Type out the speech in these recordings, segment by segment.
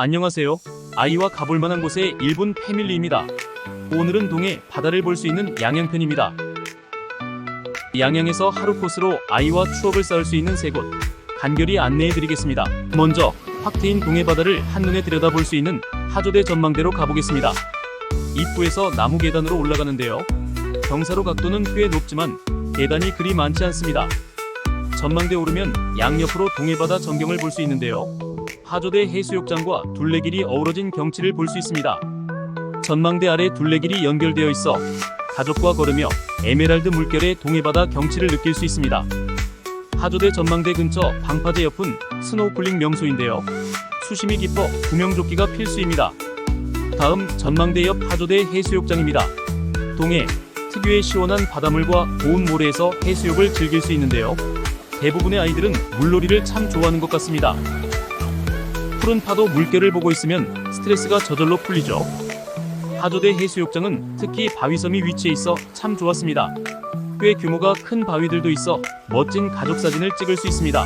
안녕하세요. 아이와 가볼 만한 곳의 1분 패밀리입니다. 오늘은 동해 바다를 볼 수 있는 양양편입니다. 양양에서 하루 코스로 아이와 추억을 쌓을 수 있는 세 곳 간결히 안내해 드리겠습니다. 먼저 확 트인 동해 바다를 한눈에 들여다볼 수 있는 하조대 전망대로 가보겠습니다. 입구에서 나무 계단으로 올라가는데요. 경사로 각도는 꽤 높지만 계단이 그리 많지 않습니다. 전망대 오르면 양옆으로 동해바다 전경을 볼 수 있는데요. 하조대 해수욕장과 둘레길이 어우러진 경치를 볼 수 있습니다. 전망대 아래 둘레길이 연결되어 있어 가족과 걸으며 에메랄드 물결의 동해바다 경치를 느낄 수 있습니다. 하조대 전망대 근처 방파제 옆은 스노우쿨링 명소인데요. 수심이 깊어 구명조끼가 필수입니다. 다음 전망대 옆 하조대 해수욕장입니다. 동해 특유의 시원한 바닷물과 고운 모래에서 해수욕을 즐길 수 있는데요. 대부분의 아이들은 물놀이를 참 좋아하는 것 같습니다. 푸른 파도 물결을 보고 있으면 스트레스가 저절로 풀리죠. 하조대 해수욕장은 특히 바위섬이 위치해 있어 참 좋았습니다. 꽤 규모가 큰 바위들도 있어 멋진 가족 사진을 찍을 수 있습니다.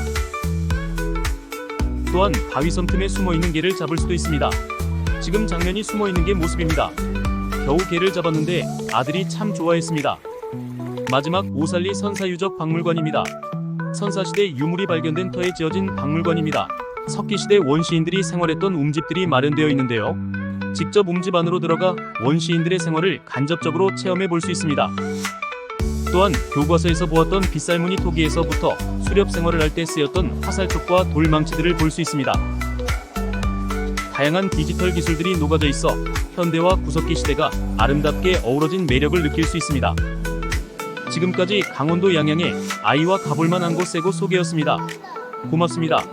또한 바위섬 틈에 숨어 있는 개를 잡을 수도 있습니다. 지금 장면이 숨어 있는 게 모습입니다. 겨우 개를 잡았는데 아들이 참 좋아했습니다. 마지막 오살리 선사유적 박물관입니다. 선사시대 유물이 발견된 터에 지어진 박물관입니다. 석기시대 원시인들이 생활했던 움집들이 마련되어 있는데요. 직접 움집 안으로 들어가 원시인들의 생활을 간접적으로 체험해 볼 수 있습니다. 또한 교과서에서 보았던 빗살무늬 토기에서부터 수렵 생활을 할 때 쓰였던 화살촉과 돌망치들을 볼 수 있습니다. 다양한 디지털 기술들이 녹아져 있어 현대와 구석기 시대가 아름답게 어우러진 매력을 느낄 수 있습니다. 지금까지 강원도 양양의 아이와 가볼 만한 곳세곳 소개였습니다. 고맙습니다.